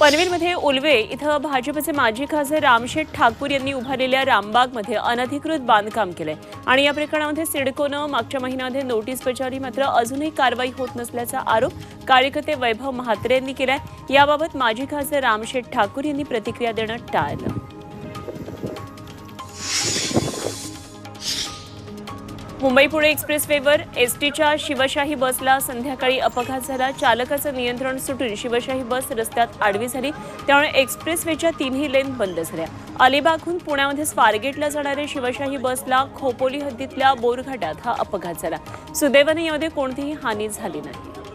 पनवेलमध्ये उलवे इथं भाजपचे माजी खासदार रामशेठ ठाकूर यांनी उभारलेल्या रामबागमध्ये अनधिकृत बांधकाम केलंय. आणि या प्रकरणामध्ये सिडकोनं मागच्या महिन्यामध्ये नोटीस बजावली मात्र अजूनही कारवाई होत नसल्याचा आरोप कार्यकर्ते वैभव म्हात्रे यांनी केलाय. याबाबत माजी खासदार रामशेठ ठाकूर यांनी प्रतिक्रिया देणं टाळलं. मुंबई पुणे एक्सप्रेसवेवर एसटीच्या शिवशाही बसला संध्याकाळी अपघात झाला. चालकाचं नियंत्रण सुटून शिवशाही बस रस्त्यात आडवी झाली. त्यामुळे एक्सप्रेसवेच्या तिन्ही लेन बंद झाल्या. अलिबागहून पुण्यामध्ये स्वारगेटला जाणाऱ्या शिवशाही बसला खोपोली हद्दीतल्या बोरघाटात हा अपघात झाला. सुदैवाने यामध्ये कोणतीही हानी झाली नाही.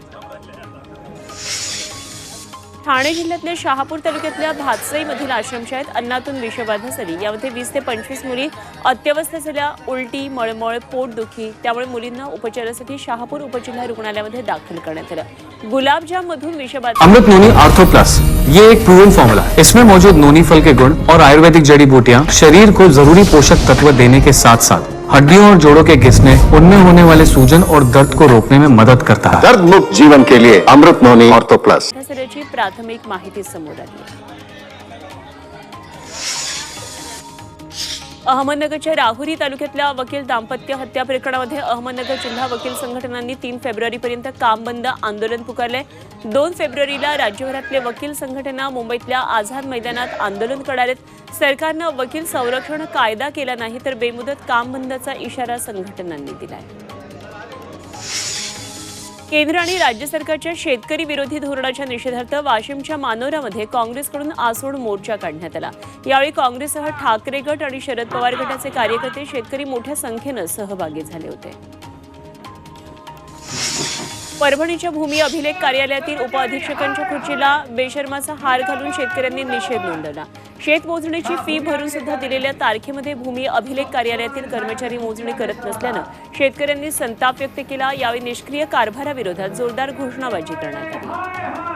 ठाणे जिल्ह्यातल्या शहापूर तालुक्यातल्या भातसईमधील आश्रमशाळेत अन्नातून विषबाधा झाली. यामध्ये वीस ते पंचवीस मुली अत्यवस्थ झाल्या. उलटी मळमळ पोटदुखी त्यामुळे मुलींना उपचारासाठी शहापूर उपजिल्हा रुग्णालयामध्ये दाखल करण्यात आलं. गुलाबजाम मधून विषबाधा अमृत नोनी आर्थो प्लस ये एक प्रूवन फॉर्मूला इसमें मौजूद नोनी फल के गुण और आयुर्वेदिक जड़ी बूटियाँ शरीर को जरूरी पोषक तत्व देने के साथ साथ हड्डियों और जोड़ों के घिसने उनमें होने वाले सूजन और दर्द को रोकने में मदद करता है। दर्द मुक्त जीवन के लिए अमृत नोनी ऑर्थो प्लस। झाल्याची प्राथमिक माहिती समोर आली अहमदनगरच्या राहुरी तालुक्यातल्या वकील दाम्पत्य हत्या प्रकरणामध्ये अहमदनगर जिल्हा वकील संघटनांनी तीन फेब्रुवारीपर्यंत काम बंद आंदोलन पुकारले दोन फेब्रुवारीला राज्यभरातले वकील संघटना मुंबईतल्या आझाद मैदानात आंदोलन करणार आहेत सरकारनं वकील संरक्षण कायदा केला नाही तर बेमुदत काम बंदचा इशारा संघटनांनी दिला आहे केंद्र आणि राज्य सरकारच्या शेतकरी विरोधी धोरणाच्या निषेधार्थ वाशिमच्या मानोरामध्ये काँग्रेसकडून आसोड मोर्चा काढण्यात आला. यावेळी काँग्रेससह ठाकरे गट आणि शरद पवार गटाचे कार्यकर्ते शेतकरी मोठ्या संख्येनं सहभागी झाले होते. परभणीच्या भूमी अभिलेख कार्यालयातील उपअधीक्षकांच्या खुर्चीला बेशर्माचा हार घालून शेतकऱ्यांनी निषेध नोंदवला. शेत मोजणीची फी भरून सुद्धा दिलेल्या तारखेमध्ये भूमी अभिलेख कार्यालयातील कर्मचारी मोजणी करत नसल्यानं शेतकऱ्यांनी संताप व्यक्त केला. यावेळी निष्क्रिय कारभाराविरोधात जोरदार घोषणाबाजी करण्यात आली.